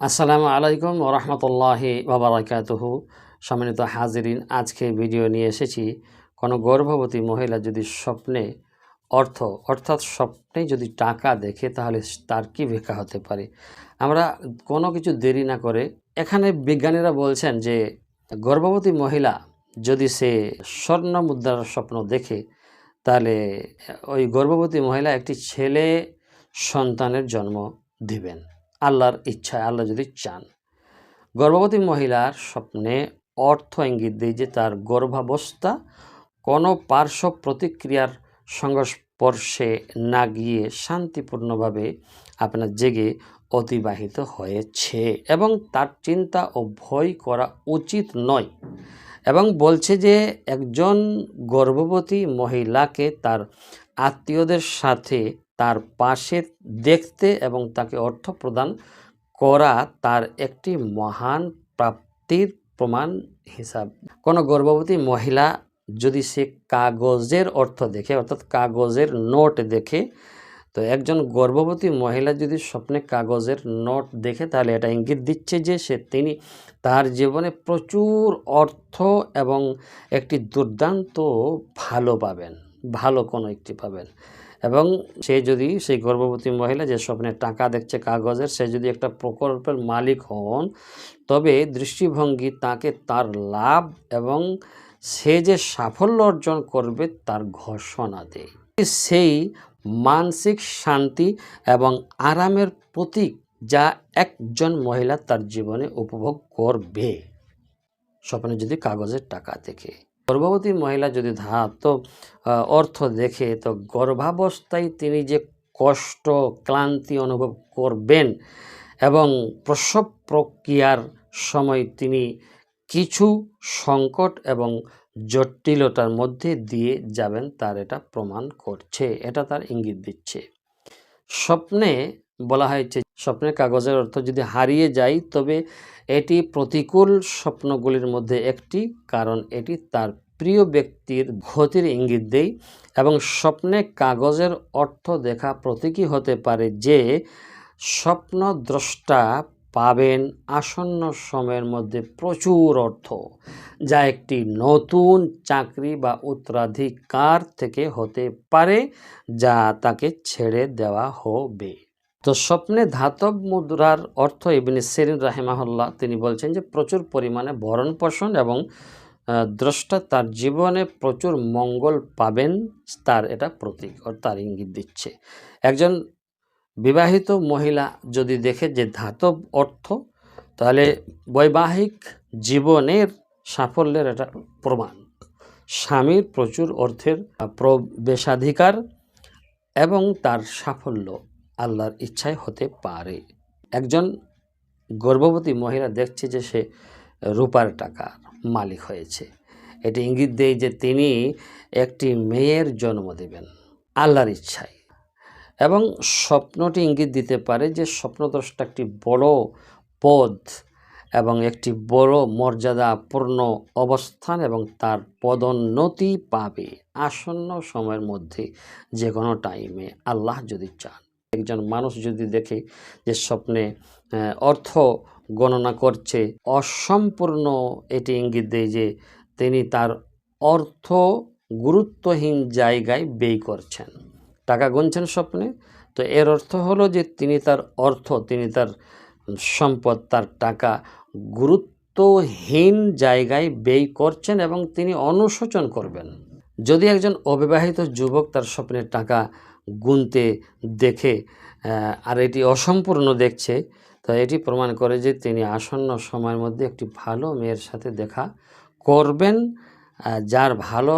আসসালামু আলাইকুম ওরহমতুল্লাহি বাবরাকাতুহু সম্মানিত হাজিরিন, আজকে ভিডিও নিয়ে এসেছি কোনো গর্ভবতী মহিলা যদি স্বপ্নে অর্থ, অর্থাৎ স্বপ্নে যদি টাকা দেখে তাহলে তার কী ভিক্ষা হতে পারে? আমরা কোনো কিছু দেরি না করে এখানে বিজ্ঞানীরা বলছেন যে গর্ভবতী মহিলা যদি সে স্বর্ণ মুদ্রার স্বপ্ন দেখে, তাহলে ওই গর্ভবতী মহিলা একটি ছেলে সন্তানের জন্ম দিবেন। আল্লাহর ইচ্ছায়, আল্লাহ যদি চান। গর্ভবতী মহিলার স্বপ্নে অর্থ ইঙ্গিত দেয় যে তার গর্ভাবস্থা কোনো পার্শ্ব প্রতিক্রিয়ার সংস্পর্শে না গিয়ে শান্তিপূর্ণভাবে আপনার জেগে অতিবাহিত হয়েছে এবং তার চিন্তা ও ভয় করা উচিত নয় এবং বলছে যে একজন গর্ভবতী মহিলাকে তার আত্মীয়দের সাথে তার পাশে দেখতে এবং তাকে অর্থ প্রদান করা তার একটি মহান প্রাপ্তির প্রমাণ হিসাব। কোনো গর্ভবতী মহিলা যদি সে কাগজের অর্থ দেখে, অর্থাৎ কাগজের নোট দেখে, তো একজন গর্ভবতী মহিলা যদি স্বপ্নে কাগজের নোট দেখে, তাহলে এটা ইঙ্গিত দিচ্ছে যে সে তিনি তার জীবনে প্রচুর অর্থ এবং একটি দুর্দান্ত ভালো পাবেন। ভালো কোনো একটি পাবেন। এবং সে যদি, সেই গর্ভবতী মহিলা যে স্বপ্নে টাকা দেখছে কাগজের, সে যদি একটা প্রকল্পের মালিক হন, তবে দৃষ্টিভঙ্গি তাকে তার লাভ এবং সে যে সাফল্য অর্জন করবে তার ঘোষণা দেয়। সেই মানসিক শান্তি এবং আরামের প্রতীক যা একজন মহিলা তার জীবনে উপভোগ করবে। স্বপ্নে যদি কাগজের টাকা দেখে। গর্ভবতী মহিলা যদি ধাত অর্থ দেখে, তো গর্ভাবস্থায় তিনি যে কষ্ট, ক্লান্তি অনুভব করবেন এবং প্রসব প্রক্রিয়ার সময় তিনি কিছু সংকট এবং জটিলতার মধ্যে দিয়ে যাবেন, তার এটা প্রমাণ করছে, এটা তার ইঙ্গিত দিচ্ছে। স্বপ্নে বলা হয়েছে স্বপ্নের কাগজের অর্থ যদি হারিয়ে যায়, তবে এটি প্রতিকূল স্বপ্নগুলির মধ্যে একটি, কারণ এটি তার প্রিয় ব্যক্তির ক্ষতির ইঙ্গিত দেয় এবং স্বপ্নে কাগজের অর্থ দেখা প্রতীকী হতে পারে যে স্বপ্নদ্রষ্টা পাবেন আসন্ন সময়ের মধ্যে প্রচুর অর্থ, যা একটি নতুন চাকরি বা উত্তরাধিকার থেকে হতে পারে, যা তাকে ছেড়ে দেওয়া হবে। তো স্বপ্নে ধাতব মুদ্রার অর্থ ইবনে সেরিন রাহেমাহুল্লাহ, তিনি বলছেন যে প্রচুর পরিমাণে ভরণ পোষণ এবং দ্রষ্টা তার জীবনে প্রচুর মঙ্গল পাবেন, তার এটা প্রতীক ও তার ইঙ্গিত দিচ্ছে। একজন বিবাহিত মহিলা যদি দেখে যে ধাতব অর্থ, তাহলে বৈবাহিক জীবনের সাফল্যের এটা প্রমাণ। স্বামীর প্রচুর অর্থের প্রবেশাধিকার এবং তার সাফল্য। আল্লাহর ইচ্ছায় হতে পারে। একজন গর্ভবতী মহিলা দেখছে যে সে রূপার টাকার মালিক হয়েছে। এটি ইঙ্গিত দেয় যে তিনি একটি মেয়ের জন্ম দেবেন আল্লাহর ইচ্ছায়। এবং স্বপ্নটি ইঙ্গিত দিতে পারে যে স্বপ্নদ্রষ্টা একটি বড় পদ এবং একটি বড় মর্যাদাপূর্ণ অবস্থান এবং তার পদোন্নতি পাবে আসন্ন সময়ের মধ্যে যে কোনো টাইমে আল্লাহ যদি চান। একজন মানুষ যদি দেখে যে স্বপ্নে অর্থ গণনা করছে, অসম্পূর্ণ এটি ইঙ্গিত দেয় যে তিনি তার অর্থ গুরুত্বহীন জায়গায় ব্যয় করছেন। টাকা গুনছেন স্বপ্নে, তো এর অর্থ হলো যে তিনি তার অর্থ, তিনি তার সম্পদ, তার টাকা গুরুত্বহীন জায়গায় ব্যয় করছেন এবং তিনি অনুশোচন করবেন। যদি একজন অবিবাহিত যুবক তার স্বপ্নের টাকা গুনতে দেখে আর এটি অসম্পূর্ণ দেখছে। তো এটি প্রমাণ করে যে তিনি আসন্ন সময়ের মধ্যে একটি ভালো মেয়ের সাথে দেখা করবেন যার ভালো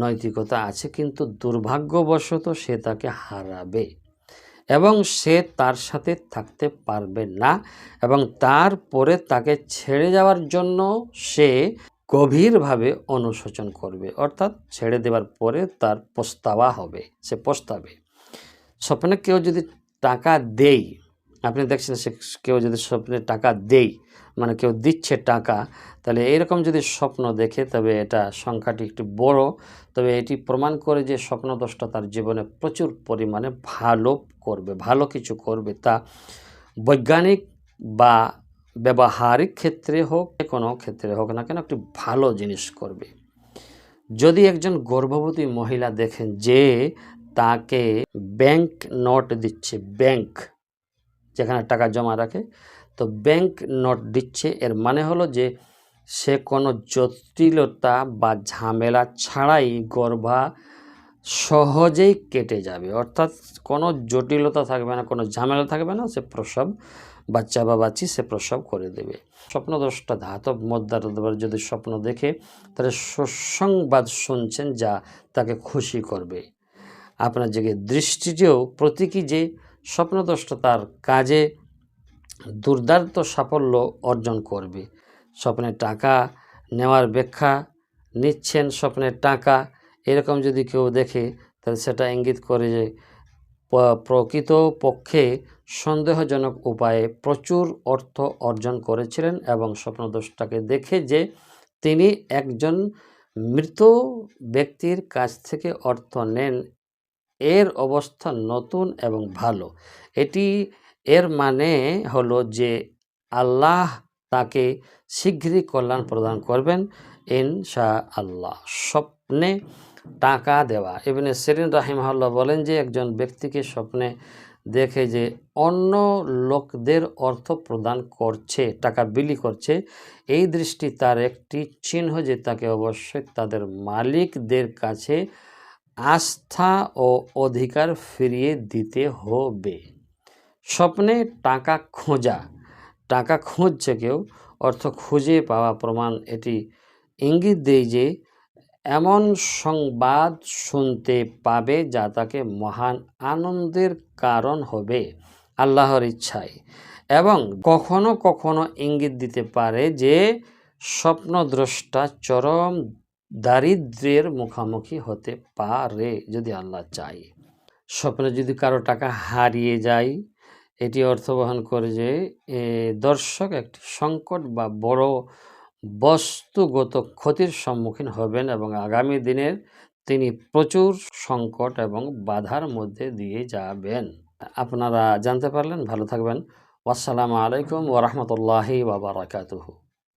নৈতিকতা আছে, কিন্তু দুর্ভাগ্যবশত সে তাকে হারাবে এবং সে তার সাথে থাকতে পারবে না এবং তারপরে তাকে ছেড়ে যাওয়ার জন্য সে গভীরভাবে অনুশোচন করবে। অর্থাৎ ছেড়ে দেওয়ার পরে তার পস্তাবা হবে, সে পস্তাবে। স্বপ্নে কেউ যদি টাকা দেই, আপনি দেখছেন সে কেউ যদি স্বপ্নে টাকা দেই মানে কেউ দিচ্ছে টাকা, তাহলে এইরকম যদি স্বপ্ন দেখে, তবে এটা সংখ্যাটি একটু বড়। তবে এটি প্রমাণ করে যে স্বপ্নদোষটা তার জীবনে প্রচুর পরিমাণে ভালো করবে, ভালো কিছু করবে। তা বৈজ্ঞানিক বা ব্যবহারিক ক্ষেত্রে হোক কোনো ক্ষেত্রে হোক না কেন, একটি ভালো জিনিস করবে। যদি একজন গর্ভবতী মহিলা দেখেন যে তাকে ব্যাংক নোট দিচ্ছে ব্যাংক যেখানে টাকা জমা রাখে। তো ব্যাংক নোট দিচ্ছে, এর মানে হলো যে সে কোনো জটিলতা বা ঝামেলা ছাড়াই গর্ভা সহজেই কেটে যাবে। অর্থাৎ কোনো জটিলতা থাকবে না, কোনো ঝামেলা থাকবে না, সে প্রসব, বাচ্চা বা বাচ্চি সে প্রসব করে দেবে। স্বপ্নদোষটা ধাতব মদ্দার যদি স্বপ্ন দেখে, তাহলে সুসংবাদ শুনছেন যা তাকে খুশি করবে। আপনার যে দৃষ্টিটিও প্রতীকী যে স্বপ্নদোষটা তার কাজে দুর্দান্ত সাফল্য অর্জন করবে। স্বপ্নের টাকা নেওয়ার ব্যাখ্যা, নিচ্ছেন স্বপ্নের টাকা, এরকম যদি কেউ দেখে, তাহলে সেটা ইঙ্গিত করে যে প্রকৃত পক্ষে সন্দেহজনক উপায়ে প্রচুর অর্থ অর্জন করেছিলেন এবং স্বপ্নদোষটাকে দেখে যে, তিনি একজন মৃত ব্যক্তির কাছ থেকে অর্থ নেন এর অবস্থা নতুন এবং ভালো। এটি, এর মানে হলো যে আল্লাহ তাকে শীঘ্রই কল্যাণ প্রদান করবেন ইনশা আল্লাহ স্বপ্নে টাকা দেওয়া। ইবনে সেরিন রাহিমাহুল্লাহ বলেন যে, একজন ব্যক্তিকে স্বপ্নে দেখে যে অন্য লোকদের অর্থ প্রদান করছে, টাকা বিলি করছে, এই দৃষ্টি তার একটি চিহ্ন যে তাকে অবশ্যই তাদের মালিকদের কাছে আস্থা ও অধিকার ফিরিয়ে দিতে হবে। স্বপ্নে টাকা খোঁজা। টাকা খুঁজছে কেউ, অর্থ খুঁজে পাওয়া প্রমাণ এটি। ইঙ্গিত দেয় যে, এমন সংবাদ শুনতে পাবে যা তাকে মহান আনন্দের কারণ হবে আল্লাহর ইচ্ছায়। এবং কখনো কখনো ইঙ্গিত দিতে পারে যে, স্বপ্নদ্রষ্টা চরম দারিদ্র্যের মুখোমুখি হতে পারে যদি আল্লাহ চায়। স্বপ্নে যদি কারও টাকা হারিয়ে যায়, এটি অর্থ বহন করে যে দর্শক একটি সংকট বা বড় বস্তুগত ক্ষতির সম্মুখীন হবেন এবং আগামী দিনের তিনি প্রচুর সংকট এবং বাধার মধ্যে দিয়ে যাবেন। আপনারা জানতে পারলেন, ভালো থাকবেন। আসসালামু আলাইকুম ওরহমতুল্লাহি বাবারাকাতুহু